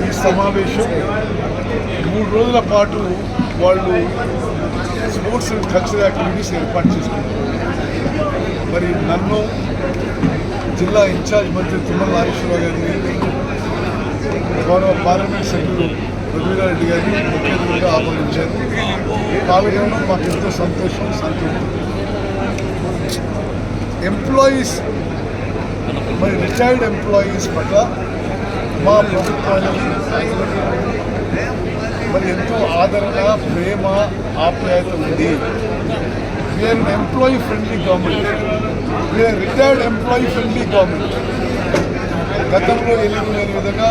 ఈ సమావేశం మూడు రోజుల పాటు వాళ్ళు స్పోర్ట్స్ అండ్ కల్చరల్ యాక్టివిటీస్ ఏర్పాటు చేసుకున్నారు మరి నన్ను జిల్లా ఇన్ఛార్జ్ మంత్రి తిమ్మల నాగేశ్వరరావు గారిని గౌరవ పార్లమెంట్ సభ్యులు రఘువీరారెడ్డి గారిని ముఖ్య అతిథిగా ఆహ్వానించారు. పాల్గొనడం మాకు ఎంతో సంతోషం సంతోషం ఎంప్లాయీస్ మరి రిటైర్డ్ ఎంప్లాయీస్ పట్ల మా ప్రభుత్వానికి మరి ఎంతో ఆదరణ ప్రేమ ఆప్యాయత ఉంది. We are employee friendly government we are retired employee friendly government గతంలో ఎన్నికలు లేని విధంగా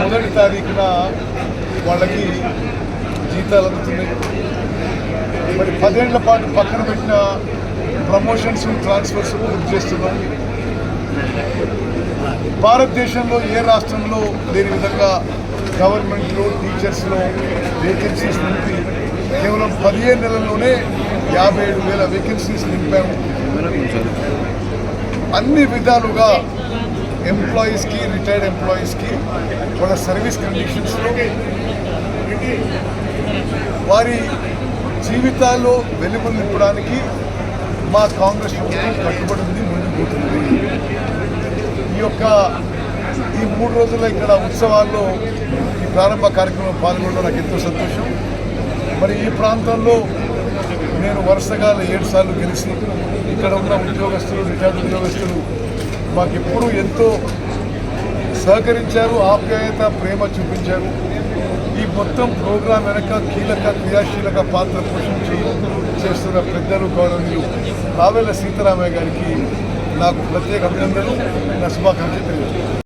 మొదటి తారీఖున వాళ్ళకి జీతాలు అందుతున్నాయి. మరి పదేళ్ళ పాటు పక్కన పెట్టిన ప్రమోషన్స్ ట్రాన్స్ఫర్స్ పూర్తి చేస్తున్నాం. భారతదేశంలో ఏ రాష్ట్రంలో లేని విధంగా గవర్నమెంట్లో టీచర్స్లో వేకెన్సీస్ నింపి కేవలం పదిహేను నెలల్లోనే యాభై ఏడు వేల వేకెన్సీస్ నింపాము. అన్ని విధాలుగా ఎంప్లాయీస్కి రిటైర్డ్ ఎంప్లాయీస్కి వాళ్ళ సర్వీస్ కండిషన్స్లో వారి జీవితాల్లో వెలుగులు నింపడానికి మా కాంగ్రెస్ ప్రభుత్వం కట్టుబడి ఉంది ముందుకు పోతుంది. యొక్క ఈ మూడు రోజుల ఇక్కడ ఉత్సవాల్లో ఈ ప్రారంభ కార్యక్రమం పాల్గొనడం నాకు ఎంతో సంతోషం. మరి ఈ ప్రాంతంలో నేను వరుసగా ఏడు సార్లు గెలిచి ఇక్కడ ఉన్న ఉద్యోగస్తులు రిటైర్డ్ ఉద్యోగస్తులు మాకు ఎప్పుడూ ఎంతో సహకరించారు ఆప్యాయత ప్రేమ చూపించారు. ఈ మొత్తం ప్రోగ్రాం వెనక కీలక క్రియాశీలక పాత్ర పోషించి చేస్తున్న పెద్దలు గౌరవనీయులు రావెల సీతారామయ్య గారికి నాకు ప్రత్యేక అభినందనలు. నా శుభాకాంక్షలు తెలియజేస్తాను